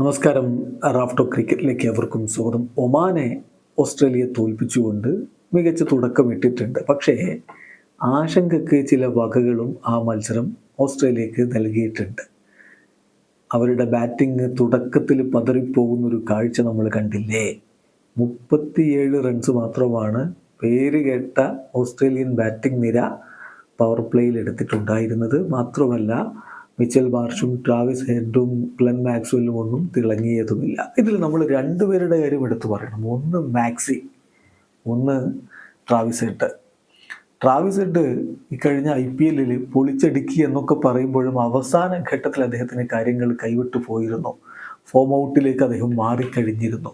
നമസ്കാരം. റാഫ്റ്റോ ക്രിക്കറ്റിലേക്ക് അവർക്കും സ്വാഗതം. ഒമാനെ ഓസ്ട്രേലിയ തോൽപ്പിച്ചുകൊണ്ട് മികച്ച തുടക്കം ഇട്ടിട്ടുണ്ട്. പക്ഷേ ആശങ്കയ്ക്ക് ചില വകകളും ആ മത്സരം ഓസ്ട്രേലിയക്ക് നൽകിയിട്ടുണ്ട്. അവരുടെ ബാറ്റിംഗ് തുടക്കത്തിൽ പതറിപ്പോകുന്നൊരു കാഴ്ച നമ്മൾ കണ്ടില്ലേ? മുപ്പത്തിയേഴ് റൺസ് മാത്രമാണ് പേര് കേട്ട ഓസ്ട്രേലിയൻ ബാറ്റിംഗ് നിര പവർ പ്ലേയിൽ എടുത്തിട്ടുണ്ടായിരുന്നത്. മാത്രമല്ല മിച്ചൽ മാർഷും ട്രാവിസ് ഹെഡും ഗ്ലെൻ മാക്സ്വെല്ലും ഒന്നും തിളങ്ങിയതുമില്ല. ഇതിൽ നമ്മൾ രണ്ടുപേരുടെ കാര്യം എടുത്തു പറയണം. ഒന്ന് മാക്സി ഒന്ന് ട്രാവിസ് ഹെഡ്. ട്രാവിസ് ഹെഡ് ഇക്കഴിഞ്ഞ ഐ പി എല്ലിൽ പൊളിച്ചടുക്കി എന്നൊക്കെ പറയുമ്പോഴും അവസാന ഘട്ടത്തിൽ അദ്ദേഹത്തിന് കാര്യങ്ങൾ കൈവിട്ടു പോയിരുന്നു. ഫോം ഔട്ടിലേക്ക് അദ്ദേഹം മാറിക്കഴിഞ്ഞിരുന്നു.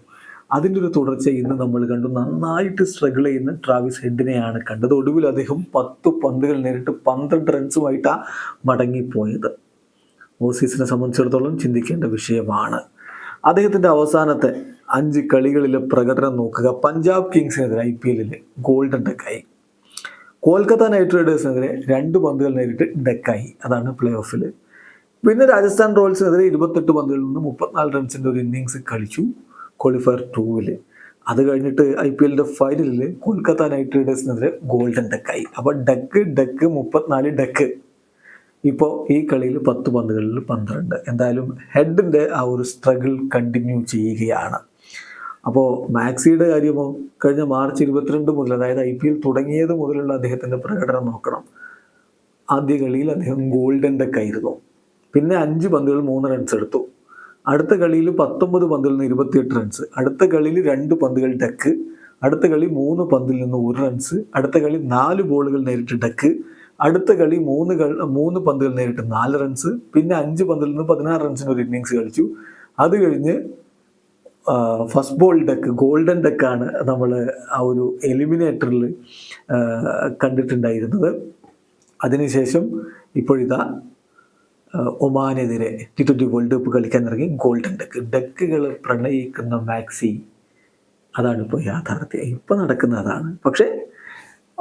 അതിന്റെ ഒരു തുടർച്ച ഇന്ന് നമ്മൾ കണ്ടു. നന്നായിട്ട് സ്ട്രഗിൾ ചെയ്യുന്ന ട്രാവിസ് ഹെഡിനെയാണ് കണ്ടത്. ഒടുവിൽ അദ്ദേഹം പത്ത് പന്തുകൾ നേരിട്ട് പന്ത്രണ്ട് റൺസുമായിട്ടാണ് മടങ്ങിപ്പോയത്. ഓസീസിനെ സംബന്ധിച്ചിടത്തോളം ചിന്തിക്കേണ്ട വിഷയമാണ്. അദ്ദേഹത്തിന്റെ അവസാനത്തെ അഞ്ച് കളികളിലെ പ്രകടനം നോക്കുക. പഞ്ചാബ് കിങ്സിനെതിരെ ഐ പി എല്ലിൽ ഗോൾഡൻ ഡെക്കായി. കൊൽക്കത്ത നൈറ്റ് റൈഡേഴ്സിനെതിരെ രണ്ട് പന്തുകൾ നേരിട്ട് ഡെക്കായി. അതാണ് പ്ലേ ഓഫിൽ പിന്നെ രാജസ്ഥാൻ റോയൽസിനെതിരെ ഇരുപത്തെട്ട് പന്തുകളിൽ നിന്ന് മുപ്പത്തിനാല് റൺസിന്റെ ഒരു ഇന്നിങ്സ് കളിച്ചു ക്വാളിഫയർ ടൂവിൽ. അത് കഴിഞ്ഞിട്ട് ഐ പി എല്ലിന്റെ ഫൈനലിൽ കൊൽക്കത്ത നൈറ്റ് റൈഡേഴ്സിനെതിരെ ഗോൾഡൻ ഡെക്കായി. അപ്പോൾ ഡെക്ക് ഡെക്ക് മുപ്പത്തിനാല് ഡെക്ക്. ഇപ്പോൾ ഈ കളിയിൽ പത്ത് പന്തുകളിൽ പന്ത്രണ്ട്. എന്തായാലും ഹെഡിന്റെ ആ ഒരു സ്ട്രഗിൾ കണ്ടിന്യൂ ചെയ്യുകയാണ്. അപ്പോൾ മാക്സിയുടെ കാര്യമോ കഴിഞ്ഞ മാർച്ച് ഇരുപത്തിരണ്ട് മുതൽ അതായത് ഐ പി എൽ തുടങ്ങിയത് മുതലുള്ള അദ്ദേഹത്തിന്റെ പ്രകടനം നോക്കണം. ആദ്യ കളിയിൽ അദ്ദേഹം ഗോൾഡൻ ഡെക്ക് ആയിരുന്നു പിന്നെ അഞ്ച് പന്തുകൾ മൂന്ന് റൺസ് എടുത്തു. അടുത്ത കളിയിൽ പത്തൊമ്പത് പന്തിൽ നിന്ന് ഇരുപത്തിയെട്ട് റൺസ് അടുത്ത കളിയിൽ രണ്ട് പന്തുകൾ ഡെക്ക് അടുത്ത കളി മൂന്ന് പന്തിൽ നിന്ന് ഒരു റൺസ് അടുത്ത കളി നാല് ബോളുകൾ നേരിട്ട് ഡെക്ക് അടുത്ത കളി മൂന്ന് മൂന്ന് പന്തുകൾ നേരിട്ട് നാല് റൺസ് പിന്നെ അഞ്ച് പന്തിൽ നിന്ന് പതിനാറ് റൺസിന് ഒരു ഇന്നിങ്സ് കളിച്ചു. അത് കഴിഞ്ഞ് ഫസ്റ്റ് ബോൾ ഡെക്ക് ഗോൾഡൻ ഡെക്കാണ് നമ്മൾ ആ ഒരു എലിമിനേറ്ററിൽ കണ്ടിട്ടുണ്ടായിരുന്നത്. അതിനുശേഷം ഇപ്പോഴിതാ ഒമാനെതിരെ ടി ട്വന്റി വേൾഡ് കപ്പ് കളിക്കാൻ ഇറങ്ങി. ഗോൾഡൻ ഡെക്ക് ഡെക്കുകൾ പ്രണയിക്കുന്ന മാക്സി അതാണ് ഇപ്പോൾ യാഥാർത്ഥ്യം. ഇപ്പോൾ നടക്കുന്ന അതാണ്. പക്ഷേ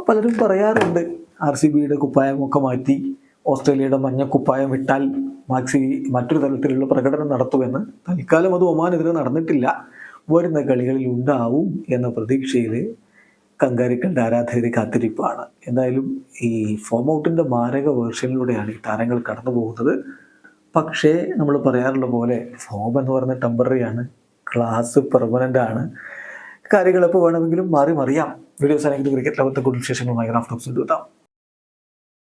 പലരും പറയാറുണ്ട് ആർ സി ബിയുടെ കുപ്പായമൊക്കെ മാറ്റി ഓസ്ട്രേലിയയുടെ മഞ്ഞ കുപ്പായം വിട്ടാൽ മാക്സി മറ്റൊരു തലത്തിലുള്ള പ്രകടനം നടത്തുമെന്ന് തൽക്കാലം അത് ഒമാനെതിരെ നടന്നിട്ടില്ല. വരുന്ന കളികളിൽ ഉണ്ടാവും എന്ന പ്രതീക്ഷയിൽ കങ്കാരിക്കളുടെ ആരാധകരെ കാത്തിരിപ്പാണ്. എന്തായാലും ഈ ഫോം ഔട്ടിന്റെ മാരക വേർഷനിലൂടെയാണ് ഈ താരങ്ങൾ കടന്നു പോകുന്നത്. പക്ഷേ നമ്മൾ പറയാറുള്ള പോലെ ഫോം എന്ന് പറയുന്ന ടെമ്പററി ആണ് ക്ലാസ് പെർമനന്റ് ആണ്. കാര്യങ്ങൾ എപ്പോൾ വേണമെങ്കിലും മാറി മറിയാം. വീഡിയോസ് ആണെങ്കിൽ ക്രിക്കറ്റ് ലോകത്തെ കൂടുതൽ വിശേഷങ്ങളുമായി റാഫ്റ്റോക്സ് എത്താം.